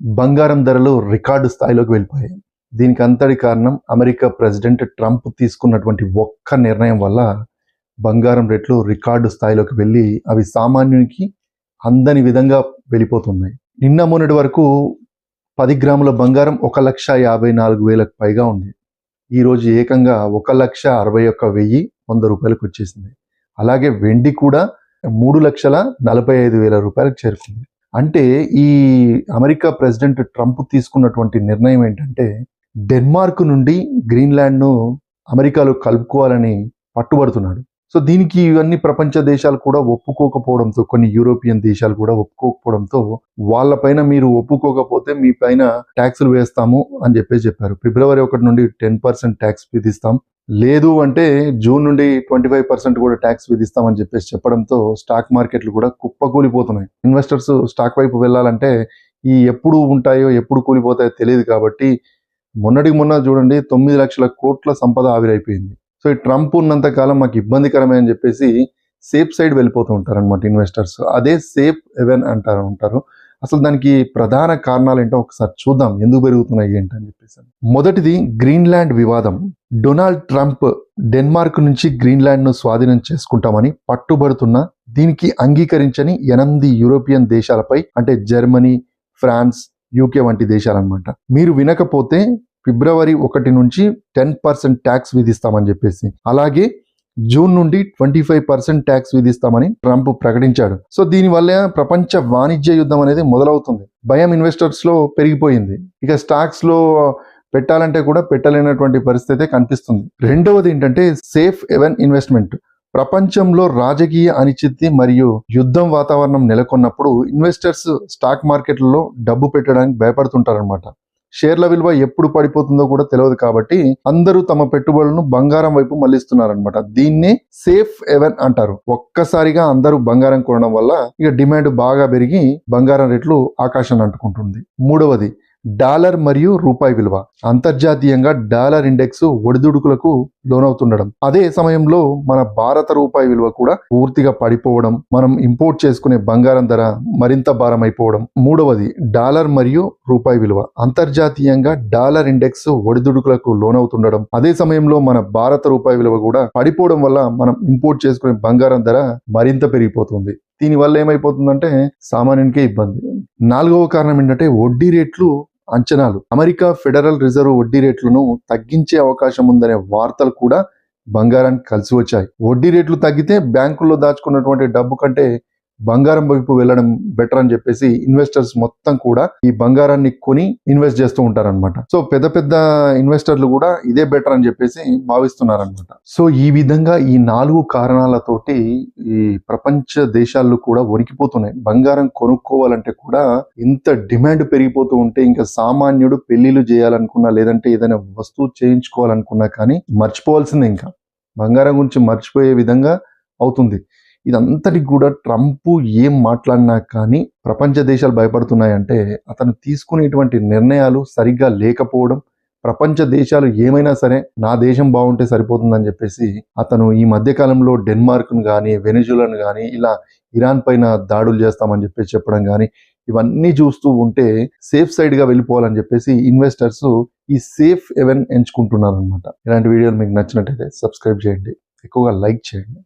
బంగారం ధరలు రికార్డు స్థాయిలోకి వెళ్ళిపోయాయి. దీనికి అంతటి కారణం అమెరికా ప్రెసిడెంట్ ట్రంప్ తీసుకున్నటువంటి ఒక్క నిర్ణయం వల్ల బంగారం రేట్లు రికార్డు స్థాయిలోకి వెళ్ళి అవి సామాన్యునికి అందని విధంగా వెళ్ళిపోతున్నాయి. నిన్న మొన్నటి వరకు పది గ్రాముల బంగారం ఒక లక్ష యాభై నాలుగు వేలకు పైగా ఉంది. ఈరోజు ఏకంగా ఒక లక్ష అరవై ఒక్క వెయ్యి వంద రూపాయలకు వచ్చేసింది. అలాగే వెండి కూడా మూడు లక్షల నలభై ఐదు వేల రూపాయలకు చేరుకుంది. అంటే ఈ అమెరికా ప్రెసిడెంట్ ట్రంప్ తీసుకున్నటువంటి నిర్ణయం ఏంటంటే డెన్మార్క్ నుండి గ్రీన్లాండ్ను అమెరికాలో కలుపుకోవాలని పట్టుబడుతున్నాడు. సో దీనికి ఇవన్నీ ప్రపంచ దేశాలు కూడా ఒప్పుకోకపోవడంతో కొన్ని యూరోపియన్ దేశాలు కూడా ఒప్పుకోకపోవడంతో వాళ్ళపైన మీరు ఒప్పుకోకపోతే మీ పైన ట్యాక్సులు వేస్తాము అని చెప్పేసి చెప్పారు. ఫిబ్రవరి ఒకటి నుండి టెన్ పర్సెంట్ ట్యాక్స్ విధిస్తాం. లేదు అంటే జూన్ నుండి ట్వంటీ ఫైవ్ పర్సెంట్ కూడా ట్యాక్స్ విధిస్తామని చెప్పేసి చెప్పడంతో స్టాక్ మార్కెట్లు కూడా కుప్పకూలిపోతున్నాయి. ఇన్వెస్టర్స్ స్టాక్ వైపు వెళ్ళాలంటే ఈ ఎప్పుడు ఉంటాయో ఎప్పుడు కూలిపోతాయో తెలియదు కాబట్టి మొన్నటికి మొన్న చూడండి తొమ్మిది లక్షల కోట్ల సంపద ఆవిరైపోయింది. సో ఈ ట్రంప్ ఉన్నంత కాలం మాకు ఇబ్బందికరమే అని చెప్పేసి సేఫ్ సైడ్ వెళ్ళిపోతూ ఉంటారు అనమాట ఇన్వెస్టర్స్. అదే సేఫ్ ఎవెన్ అంటారు ఉంటారు అసలు దానికి ప్రధాన కారణాలు ఏంటో ఒకసారి చూద్దాం. ఎందుకు పెరుగుతున్నాయి ఏంటి అని. చెప్పేసి మొదటిది గ్రీన్లాండ్ వివాదం. డొనాల్డ్ ట్రంప్ డెన్మార్క్ నుంచి గ్రీన్లాండ్ను స్వాధీనం చేసుకుంటామని పట్టుబడుతున్న దీనికి అంగీకరించని ఎనిమిది యూరోపియన్ దేశాలపై అంటే జర్మనీ ఫ్రాన్స్ యూకే వంటి దేశాలన్నమాట. మీరు వినకపోతే ఫిబ్రవరి ఒకటి నుంచి టెన్ పర్సెంట్ ట్యాక్స్ విధిస్తామని చెప్పేసి. అలాగే జూన్ నుండి ట్వంటీ ఫైవ్ పర్సెంట్ ట్యాక్స్ విధిస్తామని ట్రంప్ ప్రకటించాడు. సో దీనివల్ల ప్రపంచ వాణిజ్య యుద్ధం అనేది మొదలవుతుంది. భయం ఇన్వెస్టర్స్లో పెరిగిపోయింది. ఇక స్టాక్స్లో పెట్టాలంటే కూడా పెట్టలేనటువంటి పరిస్థితి కనిపిస్తుంది. రెండవది ఏంటంటే సేఫ్ ఎవెన్ ఇన్వెస్ట్మెంట్. ప్రపంచంలో రాజకీయ అనిశ్చితి మరియు యుద్ధం వాతావరణం నెలకొన్నప్పుడు ఇన్వెస్టర్స్ స్టాక్ మార్కెట్లలో డబ్బు పెట్టడానికి భయపడుతుంటారనమాట షేర్ల విలువ ఎప్పుడు పడిపోతుందో కూడా తెలియదు కాబట్టి అందరూ తమ పెట్టుబడులను బంగారం వైపు మళ్ళిస్తున్నారనమాట దీన్నే సేఫ్ ఎవెన్ అంటారు. ఒక్కసారిగా అందరూ బంగారం కొనడం వల్ల ఇక డిమాండ్ బాగా పెరిగి బంగారం రేట్లు ఆకాశాన్ని అంటుకుంటుంది. మూడవది డాలర్ మరియు రూపాయి విలువ. అంతర్జాతీయంగా డాలర్ ఇండెక్స్ ఒడిదుడుకులకు లోనవుతుండడం. అదే సమయంలో మన భారత రూపాయి విలువ కూడా పూర్తిగా పడిపోవడం మనం ఇంపోర్ట్ చేసుకునే బంగారం ధర మరింత భారం అయిపోవడం మూడవది డాలర్ మరియు రూపాయి విలువ. అంతర్జాతీయంగా డాలర్ ఇండెక్స్ ఒడిదుడుకులకు లోనవుతుండడం. అదే సమయంలో మన భారత రూపాయి విలువ కూడా పడిపోవడం వల్ల మనం ఇంపోర్ట్ చేసుకునే బంగారం ధర మరింత పెరిగిపోతుంది. దీనివల్ల ఏమైపోతుందంటే సామాన్యునికే ఇబ్బంది. నాలుగవ కారణం ఏంటంటే వడ్డీ రేట్లు అంచనాలు. అమెరికా ఫెడరల్ రిజర్వ్ వడ్డీ రేట్లను తగ్గించే అవకాశం ఉందనే వార్తలు కూడా బంగారానికి కలిసి వచ్చాయి. వడ్డీ రేట్లు తగ్గితే బ్యాంకుల్లో దాచుకున్నటువంటి డబ్బు కంటే బంగారం వైపు వెళ్ళడం బెటర్ అని చెప్పేసి ఇన్వెస్టర్స్ మొత్తం కూడా ఈ బంగారాన్ని కొని ఇన్వెస్ట్ చేస్తూ ఉంటారన్నమాట. సో పెద్ద పెద్ద ఇన్వెస్టర్లు కూడా ఇదే బెటర్ అని చెప్పేసి భావిస్తున్నారనమాట సో ఈ విధంగా ఈ నాలుగు కారణాలతోటి ఈ ప్రపంచ దేశాల్లో కూడా వణికిపోతున్నాయి. బంగారం కొనుక్కోవాలంటే కూడా ఇంత డిమాండ్ పెరిగిపోతూ ఉంటే ఇంకా సామాన్యుడు పెళ్ళిళ్ళు చేయాలనుకున్నా లేదంటే ఏదైనా వస్తువు చేయించుకోవాలనుకున్నా కానీ మర్చిపోవాల్సిందే ఇంకా. బంగారం గురించి మర్చిపోయే విధంగా అవుతుంది. ఇదంతటికి కూడా ట్రంప్ ఏం మాట్లాడినా కానీ ప్రపంచ దేశాలు భయపడుతున్నాయంటే అతను తీసుకునేటువంటి నిర్ణయాలు సరిగ్గా లేకపోవడం ప్రపంచ దేశాలు ఏమైనా సరే నా దేశం బాగుంటే సరిపోతుందని చెప్పేసి అతను ఈ మధ్యకాలంలో డెన్మార్క్ను కానీ వెనిజులాను కానీ ఇలా ఇరాన్ పైన దాడులు చేస్తామని చెప్పేసి చెప్పడం కానీ ఇవన్నీ చూస్తూ ఉంటే సేఫ్ సైడ్గా వెళ్ళిపోవాలని చెప్పేసి ఇన్వెస్టర్స్ ఈ సేఫ్ ఎవెన్ ఎంచుకుంటున్నారనమాట ఇలాంటి వీడియోలు మీకు నచ్చినట్టయితే సబ్స్క్రైబ్ చేయండి. ఎక్కువగా లైక్ చేయండి.